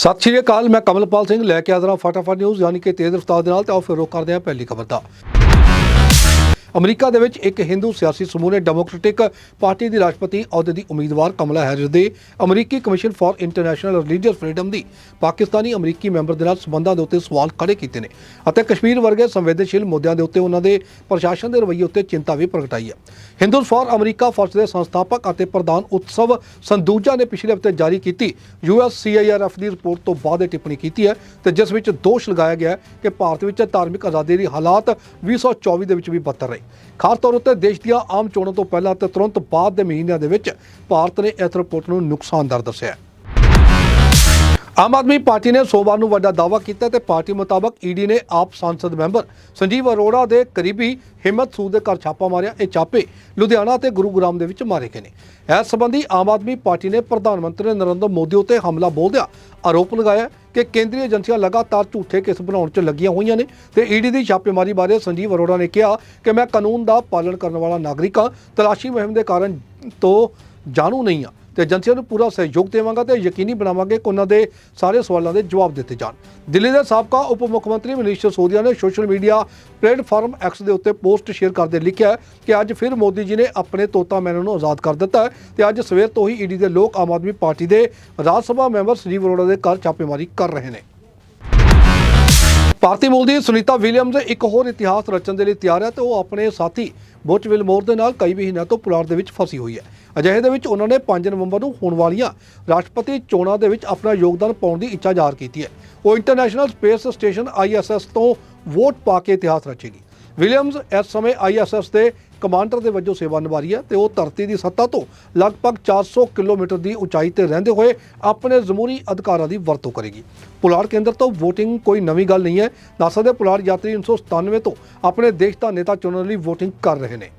ਸਤਿ ਸ਼੍ਰੀ ਅਕਾਲ, ਮੈਂ ਕਮਲਪਾਲ ਸਿੰਘ, ਲੈ ਕੇ ਆਦਰਾ ਫਟਾਫਟ ਨਿਊਜ਼ ਯਾਨੀ ਕਿ ਤੇਜ਼ ਰਫ਼ਤਾਰ ਦੇ ਨਾਲ ਤੇ ਆਓ ਫਿਰ ਰੋਕ ਕਰਦੇ ਹਾਂ ਪਹਿਲੀ ਖਬਰ ਦਾ। ਅਮਰੀਕਾ ਦੇ ਵਿੱਚ ਇੱਕ ਹਿੰਦੂ ਸਿਆਸੀ ਸਮੂਹ ਨੇ ਡੈਮੋਕ੍ਰੈਟਿਕ ਪਾਰਟੀ ਦੀ ਰਾਸ਼ਟਰਪਤੀ ਅਹੁਦੇ ਦੀ ਉਮੀਦਵਾਰ ਕਮਲਾ ਹੈਰਿਸ ਦੇ ਅਮਰੀਕੀ commission for international religious freedom ਦੀ ਪਾਕਿਸਤਾਨੀ ਅਮਰੀਕੀ ਮੈਂਬਰ ਦੇ ਨਾਲ ਸਬੰਧਾਂ ਦੇ ਉੱਤੇ ਸਵਾਲ ਖੜੇ ਕੀਤੇ ਨੇ ਅਤੇ ਕਸ਼ਮੀਰ ਵਰਗੇ ਸੰਵੇਦਨਸ਼ੀਲ ਮੁੱਦਿਆਂ ਦੇ ਉੱਤੇ ਉਹਨਾਂ ਦੇ ਪ੍ਰਸ਼ਾਸਨ ਦੇ ਰਵੱਈਏ ਉੱਤੇ ਚਿੰਤਾ ਵੀ ਪ੍ਰਗਟਾਈ ਹੈ। ਹਿੰਦੂਜ਼ ਫਾਰ ਅਮਰੀਕਾ ਫਰਸਟ ਦੇ ਸੰਸਥਾਪਕ ਅਤੇ ਪ੍ਰਧਾਨ ਉਤਸਵ ਸੰਦੂਜਾ ਨੇ ਪਿਛਲੇ ਹਫ਼ਤੇ ਜਾਰੀ ਕੀਤੀ ਯੂਐਸਸੀਆਈਆਰਐਫ ਦੀ ਰਿਪੋਰਟ ਤੋਂ ਬਾਅਦ ਇਹ ਟਿੱਪਣੀ ਕੀਤੀ ਹੈ ਤੇ ਜਿਸ ਵਿੱਚ ਦੋਸ਼ ਲਗਾਇਆ ਗਿਆ ਕਿ ਭਾਰਤ ਵਿੱਚ ਧਾਰਮਿਕ ਆਜ਼ਾਦੀ ਦੀ ਹਾਲਾਤ 2024 ਦੇ ਵਿੱਚ ਵੀ ਬਦਤਰ ਰਹੇ। ਖਾਸ ਤੌਰ ਉੱਤੇ ਦੇਸ਼ ਦੀਆਂ ਆਮ ਚੋਣਾਂ ਤੋਂ ਪਹਿਲਾਂ ਤੇ ਤੁਰੰਤ ਬਾਅਦ ਦੇ ਮਹੀਨਿਆਂ ਦੇ ਵਿੱਚ ਭਾਰਤ ਨੇ ਇਸ ਰਿਪੋਰਟ ਨੂੰ ਨੁਕਸਾਨਦਾਰ ਦੱਸਿਆ ਆਮ ਆਦਮੀ ਪਾਰਟੀ ਨੇ ਸੋਮਵਾਰ ਨੂੰ ਵੱਡਾ ਦਾਅਵਾ ਕੀਤਾ ਤੇ ਪਾਰਟੀ ਮੁਤਾਬਕ ਈਡੀ ਨੇ ਆਪ ਸੰਸਦ ਮੈਂਬਰ ਸੰਜੀਵ ਅਰੋੜਾ ਦੇ ਕਰੀਬੀ ਹਿੰਮਤ ਸੂਦ ਦੇ ਘਰ ਛਾਪਾ ਮਾਰਿਆ। ਇਹ ਛਾਪੇ ਲੁਧਿਆਣਾ ਤੇ ਗੁਰੂਗ੍ਰਾਮ ਦੇ ਵਿੱਚ ਮਾਰੇ ਗਏ ਨੇ। ਇਸ ਸੰਬੰਧੀ ਆਮ ਆਦਮੀ ਪਾਰਟੀ ਨੇ ਪ੍ਰਧਾਨ ਮੰਤਰੀ ਨਰਿੰਦਰ ਮੋਦੀ ਉੱਤੇ ਹਮਲਾ ਬੋਲਦਿਆਂ ਆਰੋਪ ਲਗਾਇਆ ਕਿ ਕੇਂਦਰੀ ਏਜੰਸੀਆਂ ਲਗਾਤਾਰ ਝੂਠੇ ਕੇਸ ਬਣਾਉਣ 'ਚ ਲੱਗੀਆਂ ਹੋਈਆਂ ਨੇ ਤੇ ਈਡੀ ਦੀ ਛਾਪੇਮਾਰੀ ਬਾਰੇ ਸੰਜੀਵ ਅਰੋੜਾ ਨੇ ਕਿਹਾ ਕਿ ਮੈਂ ਕਾਨੂੰਨ ਦਾ ਪਾਲਣ ਕਰਨ ਵਾਲਾ ਨਾਗਰਿਕ ਹਾਂ, ਤਲਾਸ਼ੀ ਮੁਹਿੰਮ ਦੇ ਕਾਰਨ ਤੋਂ ਜਾਣੂ ਨਹੀਂ ਹਾਂ। ਤੇ ਏਜੰਸੀਆਂ ਨੂੰ ਪੂਰਾ ਸਹਿਯੋਗ ਦੇਵਾਂਗਾ ਤੇ ਯਕੀਨੀ ਬਣਾਵਾਂਗੇ ਕਿ ਉਹਨਾਂ ਦੇ ਸਾਰੇ ਸਵਾਲਾਂ ਦੇ ਜਵਾਬ ਦਿੱਤੇ ਜਾਣ। ਦਿੱਲੀ ਦੇ ਸਾਬਕਾ ਉਪ ਮੁੱਖ ਮੰਤਰੀ ਮਨੀਸ਼ ਸਿਸੋਦੀਆ ਨੇ ਸੋਸ਼ਲ ਮੀਡੀਆ ਪਲੇਟਫਾਰਮ ਐਕਸ ਦੇ ਉੱਤੇ ਪੋਸਟ ਸ਼ੇਅਰ ਕਰਦੇ ਲਿਖਿਆ ਕਿ ਅੱਜ ਫਿਰ ਮੋਦੀ ਜੀ ਨੇ ਆਪਣੇ ਤੋਤਾ ਮੈਨਨ ਨੂੰ ਆਜ਼ਾਦ ਕਰ ਦਿੱਤਾ ਹੈ ਤੇ ਅੱਜ ਸਵੇਰ ਤੋਂ ਹੀ ਈਡੀ ਦੇ ਲੋਕ ਆਮ ਆਦਮੀ ਪਾਰਟੀ ਦੇ ਰਾਜ ਸਭਾ ਮੈਂਬਰ ਸੰਜੀਵ ਅਰੋੜਾ ਦੇ ਘਰ ਛਾਪੇਮਾਰੀ ਕਰ ਰਹੇ ਨੇ। ਭਾਰਤੀ ਮੂਲ ਦੀ ਸੁਨੀਤਾ ਵਿਲੀਅਮਜ਼ ਇੱਕ ਹੋਰ ਇਤਿਹਾਸ ਰਚਣ ਦੇ ਲਈ ਤਿਆਰ ਹੈ ਤੇ ਉਹ ਆਪਣੇ ਸਾਥੀ ਬੁੱਚ ਵਿਲਮੋਰ ਦੇ ਨਾਲ ਕਈ ਮਹੀਨਿਆਂ ਤੋਂ ਪੁਲਾੜ ਦੇ ਵਿੱਚ ਫਸੀ ਹੋਈ ਹੈ। ਅਜਿਹੇ ਦੇ ਵਿੱਚ ਉਹਨਾਂ ਨੇ 5 ਨਵੰਬਰ ਨੂੰ ਹੋਣ ਵਾਲੀਆਂ ਰਾਸ਼ਟਰਪਤੀ ਚੋਣਾਂ ਦੇ ਵਿੱਚ ਆਪਣਾ ਯੋਗਦਾਨ ਪਾਉਣ ਦੀ ਇੱਛਾ ਜ਼ਾਹਰ ਕੀਤੀ ਹੈ। ਉਹ ਇੰਟਰਨੈਸ਼ਨਲ ਸਪੇਸ ਸਟੇਸ਼ਨ ISS ਤੋਂ ਵੋਟ ਪਾ ਕੇ ਇਤਿਹਾਸ ਰਚੇਗੀ। ਵਿਲੀਅਮਜ਼ ਇਸ ਸਮੇਂ ISS ਦੇ ਕਮਾਂਡਰ ਦੇ ਵਜੋਂ ਸੇਵਾ ਨਿਭਾ ਰਹੀ ਹੈ ਤੇ ਉਹ ਧਰਤੀ ਦੀ ਸੱਤਾ ਤੋਂ ਲਗਭਗ 400 ਕਿਲੋਮੀਟਰ ਦੀ ਉਚਾਈ ਤੇ ਰਹਿੰਦੇ ਹੋਏ ਆਪਣੇ ਜ਼ਮੂਰੀ ਅਧਿਕਾਰਾਂ ਦੀ ਵਰਤੋਂ ਕਰੇਗੀ। ਪੁਲਾੜ ਕੇਂਦਰ ਤੋਂ VOTING ਕੋਈ ਨਵੀਂ ਗੱਲ ਨਹੀਂ ਹੈ। ਨਾਸਾ ਦੇ ਪੁਲਾੜ ਯਾਤਰੀ 1997 ਤੋਂ ਆਪਣੇ ਦੇਸ਼ ਦਾ ਨੇਤਾ ਚੁਣਨ ਲਈ VOTING ਕਰ ਰਹੇ ਨੇ।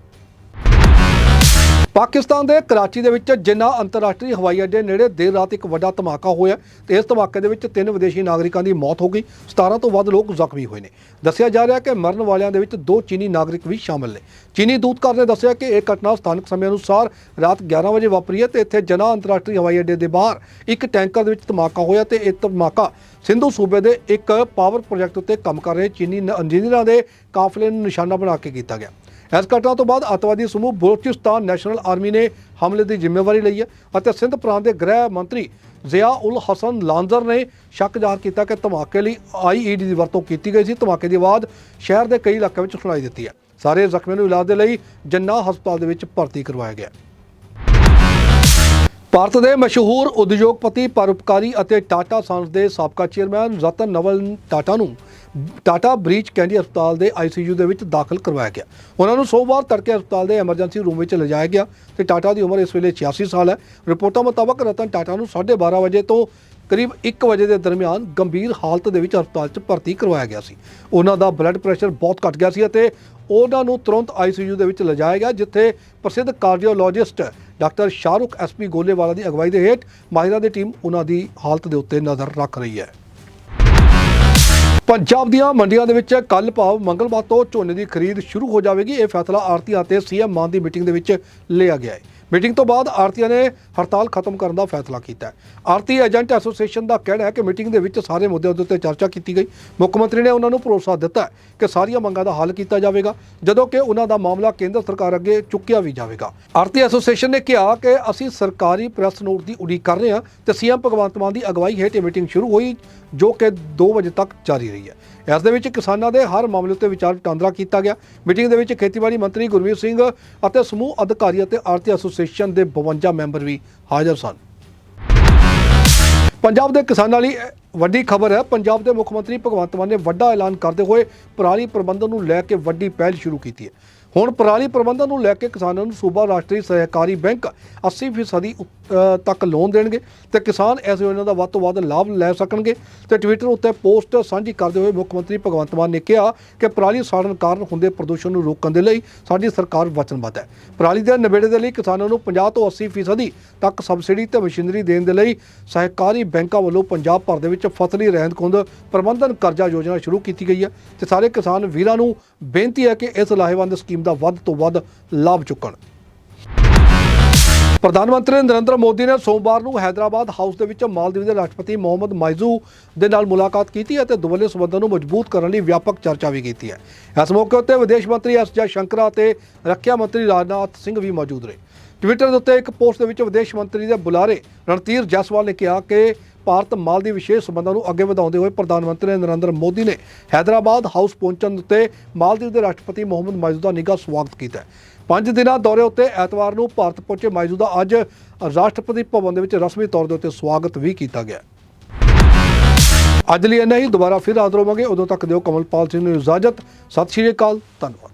ਪਾਕਿਸਤਾਨ ਦੇ ਕਰਾਚੀ ਦੇ ਵਿੱਚ ਜਿੰਨਾ ਅੰਤਰਰਾਸ਼ਟਰੀ ਹਵਾਈ ਅੱਡੇ ਨੇੜੇ ਦੇਰ ਰਾਤ ਇੱਕ ਵੱਡਾ ਧਮਾਕਾ ਹੋਇਆ, ਤੇ ਇਸ ਧਮਾਕੇ ਦੇ ਵਿੱਚ ਤਿੰਨ ਵਿਦੇਸ਼ੀ ਨਾਗਰਿਕਾਂ ਦੀ ਮੌਤ ਹੋ ਗਈ। 17 ਤੋਂ ਵੱਧ ਲੋਕ ਜ਼ਖਮੀ ਹੋਏ ਨੇ। ਦੱਸਿਆ ਜਾ ਰਿਹਾ ਕਿ ਮਰਨ ਵਾਲਿਆਂ ਦੇ ਵਿੱਚ ਦੋ ਚੀਨੀ ਨਾਗਰਿਕ ਵੀ ਸ਼ਾਮਲ ਨੇ। ਚੀਨੀ ਦੂਤਕਾਰ ਨੇ ਦੱਸਿਆ ਕਿ ਇਹ ਘਟਨਾ ਸਥਾਨਕ ਸਮੇਂ ਅਨੁਸਾਰ ਰਾਤ 11 ਵਜੇ ਵਾਪਰੀ ਹੈ, ਤੇ ਇੱਥੇ ਜਨਾ ਅੰਤਰਰਾਸ਼ਟਰੀ ਹਵਾਈ ਅੱਡੇ ਦੇ ਬਾਹਰ ਇੱਕ ਟੈਂਕਰ ਦੇ ਵਿੱਚ ਧਮਾਕਾ ਹੋਇਆ, ਤੇ ਇਹ ਧਮਾਕਾ ਸਿੰਧੂ ਸੂਬੇ ਦੇ ਇੱਕ ਪਾਵਰ ਪ੍ਰੋਜੈਕਟ ਉੱਤੇ ਕੰਮ ਕਰ ਰਹੇ ਚੀਨੀ ਨ- ਇੰਜੀਨੀਅਰਾਂ ਦੇ ਕਾਫਲੇ ਨੂੰ ਨਿਸ਼ਾਨਾ ਬਣਾ ਕੇ ਕੀਤਾ ਗਿਆ। ਇਸ ਘਟਨਾ ਤੋਂ ਬਾਅਦ ਅੱਤਵਾਦੀ ਸਮੂਹ ਬਲੋਚਿਸਤਾਨ ਨੈਸ਼ਨਲ ਆਰਮੀ ਨੇ ਹਮਲੇ ਦੀ ਜ਼ਿੰਮੇਵਾਰੀ ਲਈ ਹੈ ਅਤੇ ਸਿੰਧ ਪ੍ਰਾਂਤ ਦੇ ਗ੍ਰਹਿ ਮੰਤਰੀ ਜ਼ਿਆ ਉਲ ਹਸਨ ਲਾਂਜ਼ਰ ਨੇ ਸ਼ੱਕ ਜ਼ਾਹਰ ਕੀਤਾ ਕਿ ਧਮਾਕੇ ਲਈ ਆਈਈਡੀ ਦੀ ਵਰਤੋਂ ਕੀਤੀ ਗਈ ਸੀ। ਧਮਾਕੇ ਦੀ ਆਵਾਜ਼ ਸ਼ਹਿਰ ਦੇ ਕਈ ਇਲਾਕਿਆਂ ਵਿੱਚ ਸੁਣਾਈ ਦਿੱਤੀ ਹੈ। ਸਾਰੇ ਜ਼ਖਮੀਆਂ ਨੂੰ ਇਲਾਜ ਦੇ ਲਈ ਜੰਨਾ ਹਸਪਤਾਲ ਦੇ ਵਿੱਚ ਭਰਤੀ ਕਰਵਾਇਆ ਗਿਆ ਭਾਰਤ ਦੇ ਮਸ਼ਹੂਰ ਉਦਯੋਗਪਤੀ, ਪਰਉਪਕਾਰੀ ਅਤੇ ਟਾਟਾ ਸੰਸ ਦੇ ਸਾਬਕਾ ਚੇਅਰਮੈਨ ਰਤਨ ਨਵਲ ਟਾਟਾ ਨੂੰ ਟਾਟਾ ਬ੍ਰੀਚ ਕੈਂਡੀ ਹਸਪਤਾਲ ਦੇ ਆਈਸੀਯੂ ਦੇ ਵਿੱਚ ਦਾਖਲ ਕਰਵਾਇਆ ਗਿਆ। ਉਹਨਾਂ ਨੂੰ ਸੋਮਵਾਰ ਤੜਕੇ ਹਸਪਤਾਲ ਦੇ ਐਮਰਜੈਂਸੀ ਰੂਮ ਵਿੱਚ ਲਿਜਾਇਆ ਗਿਆ ਤੇ ਟਾਟਾ ਦੀ ਉਮਰ ਇਸ ਵੇਲੇ 86 ਸਾਲ ਹੈ। ਰਿਪੋਰਟਾਂ ਮੁਤਾਬਕ ਰਤਨ ਟਾਟਾ ਨੂੰ 12:30 ਵਜੇ ਤੋਂ ਕਰੀਬ 1 ਵਜੇ ਦੇ ਦਰਮਿਆਨ ਗੰਭੀਰ ਹਾਲਤ ਦੇ ਵਿੱਚ ਹਸਪਤਾਲ 'ਚ ਭਰਤੀ ਕਰਵਾਇਆ ਗਿਆ ਸੀ। ਉਹਨਾਂ ਦਾ ਬਲੱਡ ਪ੍ਰੈਸ਼ਰ ਬਹੁਤ ਘਟ ਗਿਆ ਸੀ ਅਤੇ ਉਹਨਾਂ ਨੂੰ ਤੁਰੰਤ ਆਈਸੀਯੂ ਦੇ ਵਿੱਚ ਲਿਜਾਇਆ ਗਿਆ, ਜਿੱਥੇ ਪ੍ਰਸਿੱਧ cardiologist doctor Shahrukh SP Golewala ਦੀ ਅਗਵਾਈ ਦੇ ਹੇਠ ਮਾਹਿਰਾਂ ਦੀ ਟੀਮ ਉਹਨਾਂ ਦੀ ਹਾਲਤ ਦੇ ਉੱਤੇ ਨਜ਼ਰ ਰੱਖ ਰਹੀ ਹੈ। ਪੰਜਾਬ ਦੀਆਂ ਮੰਡੀਆਂ ਦੇ ਵਿੱਚ ਕੱਲ ਭਾਵ ਮੰਗਲਵਾਰ ਤੋਂ ਝੋਨੇ ਦੀ ਖਰੀਦ ਸ਼ੁਰੂ ਹੋ ਜਾਵੇਗੀ। ਇਹ ਫੈਸਲਾ ਆੜਤੀਆਂ ਅਤੇ ਸੀਐਮ ਮਾਨ ਦੀ ਮੀਟਿੰਗ ਦੇ ਵਿੱਚ ਲਿਆ ਗਿਆ ਹੈ। ਮੀਟਿੰਗ ਤੋਂ ਬਾਅਦ ਆੜਤੀਆਂ ਨੇ ਹੜਤਾਲ ਖਤਮ ਕਰਨ ਦਾ ਫੈਸਲਾ ਕੀਤਾ ਹੈ। ਆਰਤੀ ਏਜੰਟ ਐਸੋਸੀਏਸ਼ਨ ਦਾ ਕਹਿਣਾ ਹੈ ਕਿ ਮੀਟਿੰਗ ਦੇ ਵਿੱਚ ਸਾਰੇ ਮੁੱਦਿਆਂ ਦੇ ਉੱਤੇ ਚਰਚਾ ਕੀਤੀ ਗਈ। ਮੁੱਖ ਮੰਤਰੀ ਨੇ ਉਹਨਾਂ ਨੂੰ ਭਰੋਸਾ ਦਿੱਤਾ ਕਿ ਸਾਰੀਆਂ ਮੰਗਾਂ ਦਾ ਹੱਲ ਕੀਤਾ ਜਾਵੇਗਾ, ਜਦੋਂ ਕਿ ਉਹਨਾਂ ਦਾ ਮਾਮਲਾ ਕੇਂਦਰ ਸਰਕਾਰ ਅੱਗੇ ਚੁੱਕਿਆ ਵੀ ਜਾਵੇਗਾ। ਆਰਤੀ ਐਸੋਸੀਏਸ਼ਨ ਨੇ ਕਿਹਾ ਕਿ ਅਸੀਂ ਸਰਕਾਰੀ ਪ੍ਰੈਸ ਨੋਟ ਦੀ ਉਡੀਕ ਕਰ ਰਹੇ ਹਾਂ ਤੇ ਸੀਐਮ ਭਗਵੰਤ ਮਾਨ ਦੀ ਅਗਵਾਈ ਹੇਠ ਇਹ ਮੀਟਿੰਗ ਸ਼ੁਰੂ ਹੋਈ, ਜੋ ਕਿ 2 ਵਜੇ ਤੱਕ ਜਾਰੀ ਰਹੀ ਹੈ। ਇਸ ਦੇ ਵਿੱਚ ਕਿਸਾਨਾਂ ਦੇ ਹਰ ਮਾਮਲੇ ਉੱਤੇ ਵਿਚਾਰ ਵਟਾਂਦਰਾ ਕੀਤਾ ਗਿਆ। ਮੀਟਿੰਗ ਦੇ ਵਿੱਚ ਖੇਤੀਬਾੜੀ ਮੰਤਰੀ ਗੁਰਮੀਤ ਸਿੰਘ ਅਤੇ ਸਮੂਹ ਅਧਿਕਾਰੀ ਅਤੇ ਆਰਤੀ ਐਸੋਸੀਏਸ਼ਨ ਦੇ 52 ਮੈਂਬਰ ਵੀ ਹਾਜ਼ਰ ਸਨ। ਪੰਜਾਬ ਦੇ ਕਿਸਾਨਾਂ ਲਈ ਵੱਡੀ ਖਬਰ ਹੈ। ਪੰਜਾਬ ਦੇ ਮੁੱਖ ਮੰਤਰੀ ਭਗਵੰਤ ਮਾਨ ਨੇ ਵੱਡਾ ਐਲਾਨ ਕਰਦੇ ਹੋਏ ਪਰਾਲੀ ਪ੍ਰਬੰਧਨ ਨੂੰ ਲੈ ਕੇ ਵੱਡੀ ਪਹਿਲ ਸ਼ੁਰੂ ਕੀਤੀ ਹੈ। ਹੁਣ ਪਰਾਲੀ ਪ੍ਰਬੰਧਨ ਨੂੰ ਲੈ ਕੇ ਕਿਸਾਨਾਂ ਨੂੰ ਸੂਬਾ ਰਾਸ਼ਟਰੀ ਸਹਿਕਾਰੀ ਬੈਂਕ 80% ਅ, ਤੱਕ ਲੋਨ ਦੇਣਗੇ ਤੇ ਕਿਸਾਨ ਇਸ ਯੋਜਨਾ ਦਾ ਵੱਧ ਤੋਂ ਵੱਧ ਲਾਭ ਲੈ ਸਕਣਗੇ। ਤੇ ਟਵਿੱਟਰ ਉੱਤੇ ਪੋਸਟ ਸਾਂਝੀ ਕਰਦੇ ਹੋਏ ਮੁੱਖ ਮੰਤਰੀ ਭਗਵੰਤ ਮਾਨ ਨੇ ਕਿਹਾ ਕਿ ਪਰਾਲੀ ਸਾੜਨ ਕਾਰਨ ਹੁੰਦੇ ਪ੍ਰਦੂਸ਼ਣ ਨੂੰ ਰੋਕਣ ਦੇ ਲਈ ਸਾਡੀ ਸਰਕਾਰ ਵਚਨਬੱਧ ਹੈ। ਪਰਾਲੀ ਦੇ ਨਿਬੇੜੇ ਦੇ ਲਈ ਕਿਸਾਨਾਂ ਨੂੰ 50 ਤੋਂ 80% ਤੱਕ ਸਬਸਿਡੀ ਤੇ ਮਸ਼ੀਨਰੀ ਦੇਣ ਦੇ ਲਈ ਸਹਿਕਾਰੀ ਬੈਂਕਾਂ ਵੱਲੋਂ ਪੰਜਾਬ ਭਰ ਦੇ ਵਿੱਚ ਫਸਲੀ ਰਹਿੰਦ ਖੁੰਹਦ ਪ੍ਰਬੰਧਨ ਕਰਜ਼ਾ ਯੋਜਨਾ ਸ਼ੁਰੂ ਕੀਤੀ ਗਈ ਹੈ ਤੇ ਸਾਰੇ ਕਿਸਾਨ ਵੀਰਾਂ ਨੂੰ ਬੇਨਤੀ ਹੈ ਕਿ ਇਸ ਲਾਹੇਵੰਦ ਸਕੀਮ ਦਾ ਵੱਧ ਤੋਂ ਵੱਧ ਲਾਭ ਚੁੱਕਣ। ਪ੍ਰਧਾਨ ਮੰਤਰੀ ਨਰਿੰਦਰ ਮੋਦੀ ਨੇ ਸੋਮਵਾਰ ਨੂੰ ਹੈਦਰਾਬਾਦ ਹਾਊਸ ਦੇ ਵਿੱਚ ਮਾਲਦੀਵ ਦੇ ਰਾਸ਼ਟਰਪਤੀ ਮੁਹੰਮਦ ਮਾਇਜ਼ੂ ਦੇ ਨਾਲ ਮੁਲਾਕਾਤ ਕੀਤੀ ਅਤੇ ਦੁਵੱਲੇ ਸਬੰਧਾਂ ਨੂੰ ਮਜ਼ਬੂਤ ਕਰਨ ਲਈ ਵਿਆਪਕ ਚਰਚਾ ਵੀ ਕੀਤੀ ਹੈ। ਇਸ ਮੌਕੇ ਉੱਤੇ ਵਿਦੇਸ਼ ਮੰਤਰੀ ਐਸ ਜੈ ਸ਼ੰਕਰਾ ਅਤੇ ਰੱਖਿਆ ਮੰਤਰੀ ਰਾਜਨਾਥ ਸਿੰਘ ਵੀ ਮੌਜੂਦ ਰਹੇ। ਟਵਿੱਟਰ ਦੇ ਉੱਤੇ ਇੱਕ ਪੋਸਟ ਦੇ ਵਿੱਚ ਵਿਦੇਸ਼ ਮੰਤਰੀ ਦੇ ਬੁਲਾਰੇ ਰਣਧੀਰ ਜੈਸਵਾਲ ਨੇ ਕਿਹਾ ਕਿ ਭਾਰਤ ਮਾਲ ਦੀ ਵਿਸ਼ੇਸ਼ ਸਬੰਧਾਂ ਨੂੰ ਅੱਗੇ ਵਧਾਉਂਦੇ ਹੋਏ ਪ੍ਰਧਾਨ ਮੰਤਰੀ ਨਰਿੰਦਰ ਮੋਦੀ ਨੇ ਹੈਦਰਾਬਾਦ ਹਾਊਸ ਪਹੁੰਚਣ ਉੱਤੇ ਮਾਲਦੀਵ ਦੇ ਰਾਸ਼ਟਰਪਤੀ ਮੁਹੰਮਦ ਮਾਇਜ਼ੂ ਦਾ ਨਿੱਘਾ ਸਵਾਗਤ ਕੀਤਾ ਪੰਜ ਦਿਨਾਂ ਦੌਰੇ ਉੱਤੇ ਐਤਵਾਰ ਨੂੰ ਭਾਰਤ ਪਹੁੰਚੇ ਮਾਇਜ਼ੂ ਦਾ ਅੱਜ ਰਾਸ਼ਟਰਪਤੀ ਭਵਨ ਦੇ ਵਿੱਚ ਰਸਮੀ ਤੌਰ ਦੇ ਉੱਤੇ ਸਵਾਗਤ ਵੀ ਕੀਤਾ ਗਿਆ ਅੱਜ ਲਈ ਇੰਨਾ ਹੀ। ਦੁਬਾਰਾ ਫਿਰ ਹਾਜ਼ਰ ਹੋਵਾਂਗੇ। ਉਦੋਂ ਤੱਕ ਦਿਓ ਕਮਲਪਾਲ ਸਿੰਘ ਨੂੰ ਇਜਾਜ਼ਤ। ਸਤਿ ਸ਼੍ਰੀ ਅਕਾਲ। ਧੰਨਵਾਦ।